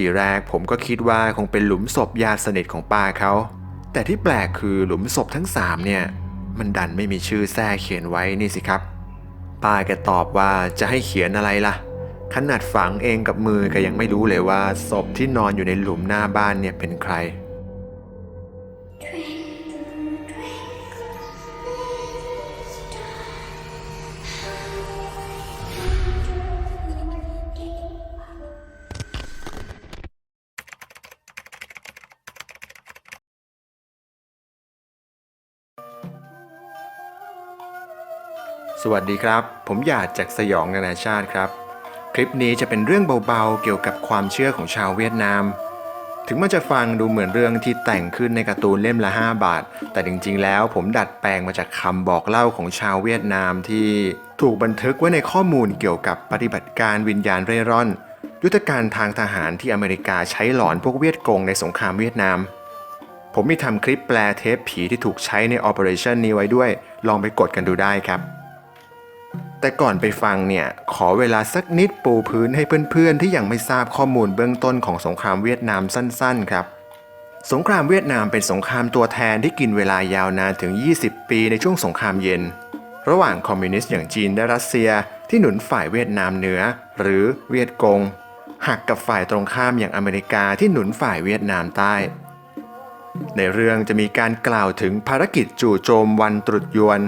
ทีแรกผมก็คิดว่าคงเป็นหลุมศพญาติสนิทของป้าเขาแต่ที่แปลกคือหลุมศพทั้งสามเนี่ยมันดันไม่มีชื่อแท้เขียนไว้นี่สิครับ ป้าแกตอบว่าจะให้เขียนอะไรล่ะ ขนาดฝังเองกับมือก็ยังไม่รู้เลยว่าศพที่นอนอยู่ในหลุมหน้าบ้านเนี่ยเป็นใคร สวัสดีครับ ผมหยาดจากสยองนานาชาติครับ คลิปนี้จะเป็นเรื่องเบาๆ เกี่ยวกับความเชื่อของชาวเวียดนาม ถึงมันจะฟังดูเหมือนเรื่องที่แต่งขึ้นในการ์ตูนเล่มละ 5 บาท แต่จริงๆ แล้วผมดัดแปลงมาจากคำบอกเล่าของชาวเวียดนามที่ถูกบันทึกไว้ในข้อมูลเกี่ยวกับปฏิบัติการวิญญาณเร่ร่อน ยุทธการทางทหารที่อเมริกาใช้หลอนพวกเวียดกงในสงครามเวียดนามผมมีทำคลิปแปลเทปผีที่ถูกใช้ใน Operation นี้ไว้ด้วย ลองไปกดกันดูได้ครับ แต่ก่อนไปฟังเนี่ย ขอเวลาสักนิดปูพื้นให้เพื่อนๆ ที่ยังไม่ทราบข้อมูลเบื้องต้นของสงครามเวียดนามสั้นๆ ครับ สงครามเวียดนามเป็นสงครามตัวแทนที่กินเวลายาวนานถึง 20 ปีในช่วงสงครามเย็น ระหว่างคอมมิวนิสต์อย่างจีนและรัสเซียที่หนุนฝ่ายเวียดนามเหนือ หรือเวียดกงหักกับฝ่ายตรงข้ามอย่างอเมริกาที่หนุนฝ่ายเวียดนามใต้ ในเรื่องจะมีการกล่าวถึงภารกิจจู่โจมวันตรุษยวน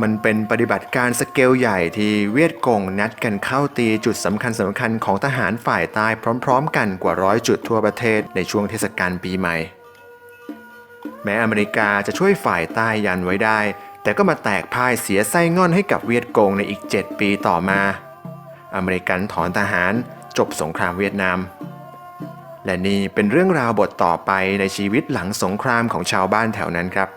มันเป็นปฏิบัติการสเกลใหญ่ที่เวียดกงนัดกันเข้าตีจุดสำคัญสำคัญของทหารฝ่ายใต้พร้อมๆ กันกว่าร้อยจุดทั่วประเทศในช่วงเทศกาลปีใหม่ แม้อเมริกาจะช่วยฝ่ายใต้ยันไว้ได้ แต่ก็มาแตกพ่ายเสียไส้ง่อนให้กับเวียดกงในอีก 7 ปีต่อมา อเมริกันถอนทหารจบสงครามเวียดนาม และนี่เป็นเรื่องราวบทต่อไปในชีวิตหลังสงครามของชาวบ้านแถวนั้นครับ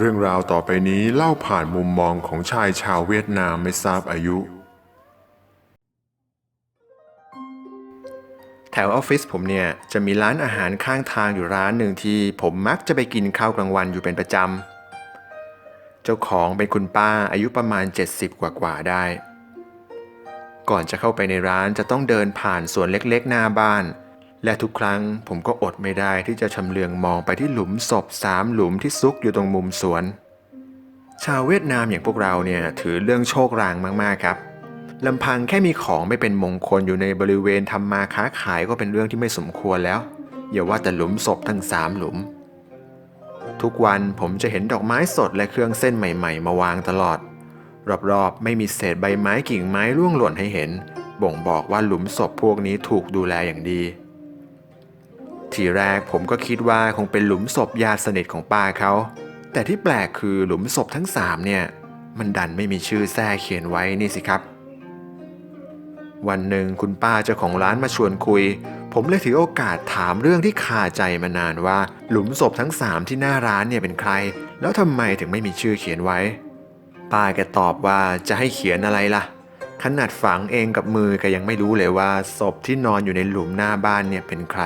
เรื่องราวต่อไปนี้เล่าผ่านมุมมองของชายชาวเวียดนามไม่ทราบอายุ แถวออฟฟิศผมเนี่ย จะมีร้านอาหารข้างทางอยู่ร้านหนึ่งที่ผมมักจะไปกินข้าวกลางวันอยู่เป็นประจำ เจ้าของเป็นคุณป้าอายุประมาณ 70 กว่ากว่าได้ ก่อนจะเข้าไปในร้านจะต้องเดินผ่านสวนเล็กๆ หน้าบ้าน และทุกครั้งผมก็อดไม่ได้ที่จะชำเลืองมองไปที่หลุมศพสามหลุมที่ซุกอยู่ตรงมุมสวน ชาวเวียดนามอย่างพวกเราเนี่ยถือเรื่องโชครางมากๆครับลำพังแค่มีของไม่เป็นมงคลอยู่ในบริเวณทำมาค้าขายก็เป็นเรื่องที่ไม่สมควรแล้ว อย่าว่าแต่หลุมศพทั้งสามหลุม ทุกวันผมจะเห็นดอกไม้สดและเครื่องเส้นใหม่ ๆ มาวางตลอด รอบๆ ไม่มีเศษใบไม้กิ่งไม้ร่วงหล่นให้เห็น บ่งบอกว่าหลุมศพพวกนี้ถูกดูแลอย่างดี ทีแรกผมก็คิดว่าคงเป็นหลุมศพญาติสนิทของป้าเขาแต่ที่แปลกคือหลุมศพทั้งสามเนี่ยมันดันไม่มีชื่อแท้เขียนไว้นี่สิครับ วันหนึ่งคุณป้าเจ้าของร้านมาชวนคุย ผมเลยถือโอกาสถามเรื่องที่คาใจมานานว่า หลุมศพทั้งสามที่หน้าร้านเนี่ยเป็นใคร แล้วทำไมถึงไม่มีชื่อเขียนไว้ ป้าแกตอบว่าจะให้เขียนอะไรล่ะ ขนาดฝังเองกับมือก็ยังไม่รู้เลยว่าศพที่นอนอยู่ในหลุมหน้าบ้านเนี่ยเป็นใคร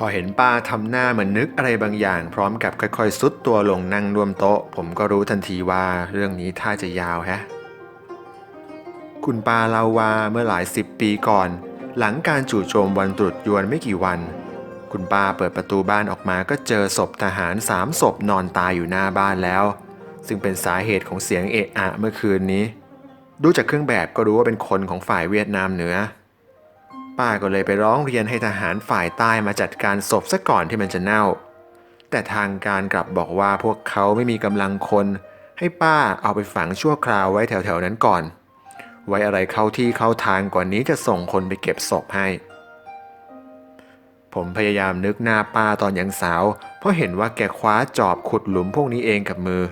พอเห็นป้าทำหน้าเหมือนนึกอะไรบางอย่าง พร้อมกับค่อยๆซุดตัวลงนั่งร่วมโต๊ะ ผมก็รู้ทันทีว่าเรื่องนี้ท่าจะยาวแฮะ คุณป้าเล่าว่าเมื่อหลายสิบปีก่อน หลังการจู่โจมวันตรุษยวนไม่กี่วัน คุณป้าเปิดประตูบ้านออกมาก็เจอศพทหารสามศพนอนตายอยู่หน้าบ้านแล้ว ซึ่งเป็นสาเหตุของเสียงเอะอะเมื่อคืนนี้ ดูจากเครื่องแบบก็รู้ว่าเป็นคนของฝ่ายเวียดนามเหนือ ป้าก็เลยไปร้องเรียนให้ทหารฝ่ายใต้มาจัดการศพซะก่อนที่มันจะเน่า แต่ทางการกลับบอกว่าพวกเขาไม่มีกำลังคน ให้ป้าเอาไปฝังชั่วคราวไว้แถวๆนั้นก่อน ไว้อะไรเข้าที่เข้าทางกว่านี้จะส่งคนไปเก็บศพให้ ผมพยายามนึกหน้าป้าตอนยังสาว เพราะเห็นว่าแกคว้าจอบขุดหลุมพวกนี้เองกับมือ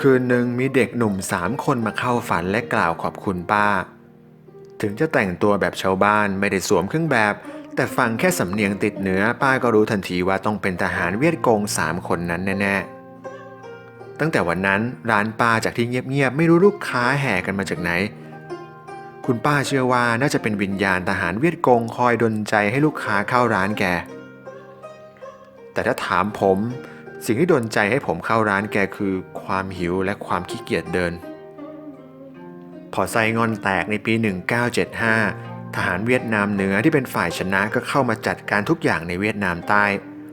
คืนหนึ่งมีเด็กหนุ่มสามคนมาเข้าฝันและกล่าวขอบคุณป้า ถึงจะแต่งตัวแบบชาวบ้านไม่ได้สวมเครื่องแบบ แต่ฟังแค่สำเนียงติดเหนือป้าก็รู้ทันทีว่าต้องเป็นทหารเวียดกงสามคนนั้นแน่ๆ ตั้งแต่วันนั้นร้านป้าจากที่เงียบๆไม่รู้ลูกค้าแห่กันมาจากไหน คุณป้าเชื่อว่าน่าจะเป็นวิญญาณทหารเวียดกงคอยดลใจให้ลูกค้าเข้าร้านแก แต่ถ้าถามผม สิ่งที่ดนใจให้ผมเข้าร้านแกคือ ความหิวและความขี้เกียจเดิน พอไซงอนแตกในปี 1975 ทหารเวียดนามเหนือที่เป็นฝ่ายชนะก็เข้ามาจัดการทุกอย่างในเวียดนามใต้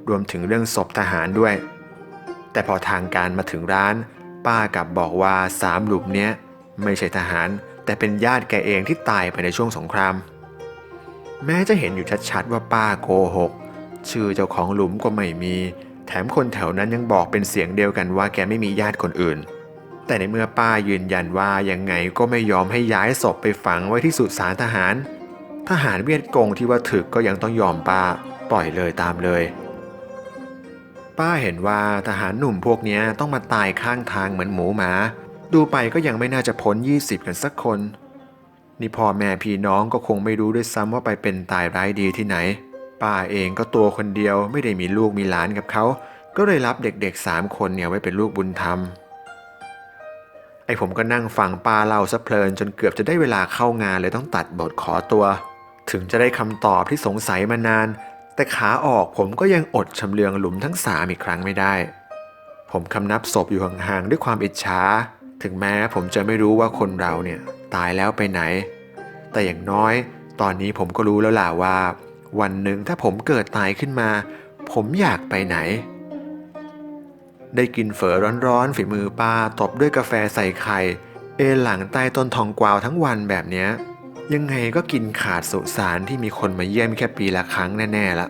รวมถึงเรื่องศพทหารด้วย แต่พอทางการมาถึงร้าน ป้ากลับบอกว่าสามหลุมเนี้ยไม่ใช่ทหาร แต่เป็นญาติแกเองที่ตายไปในช่วงสงคราม แม้จะเห็นอยู่ชัดๆว่าป้าโกหก ชื่อเจ้าของหลุมก็ไม่มี แถมคนแถวนั้นยังบอกเป็นเสียงเดียวกันว่าแกไม่มีญาติคนอื่น แต่ในเมื่อป้ายืนยันว่ายังไงก็ไม่ยอมให้ย้ายศพไปฝังไว้ที่สุสานทหาร ทหารเวียดกงที่ว่าถึกก็ยังต้องยอมป้า ปล่อยเลยตามเลย ป้าเห็นว่าทหารหนุ่มพวกนี้ต้องมาตายข้างทางเหมือนหมูหมา ดูไปก็ยังไม่น่าจะพ้น 20 กันสักคน นี่พ่อแม่พี่น้องก็คงไม่รู้ด้วยซ้ำว่าไปเป็นตายร้ายดีที่ไหน ป้าเองก็ตัวคนเดียวไม่ได้มีลูกมีหลานกับเขา ก็เลยรับเด็กๆสามคนเนี่ยไว้เป็นลูกบุญธรรม อ้ผมก็นั่งฟังป้าเล่าซะเพลินจนเกือบจะได้เวลาเข้างานเลยต้องตัดบทขอตัว ถึงจะได้คำตอบที่สงสัยมานาน แต่ขาออกผมก็ยังอดชำเลืองหลุมทั้งสามอีกครั้งไม่ได้ ผมคำนับศพอยู่ห่างๆด้วยความอิจฉาถึงแม้ผมจะไม่รู้ว่าคนเราเนี่ยตายแล้วไปไหน แต่อย่างน้อยตอนนี้ผมก็รู้แล้วล่ะว่า วันหนึ่งถ้าผมเกิดตายขึ้นมา ผมอยากไปไหน ได้กินเฝอร้อนๆ ฝีมือป้าตบด้วยกาแฟใส่ไข่ เอหลังใต้ต้นทองกวาวทั้งวันแบบเนี้ยยังไงก็กินขาดสุสานที่มีคนมาเยี่ยมแค่ปีละครั้งแน่ๆละ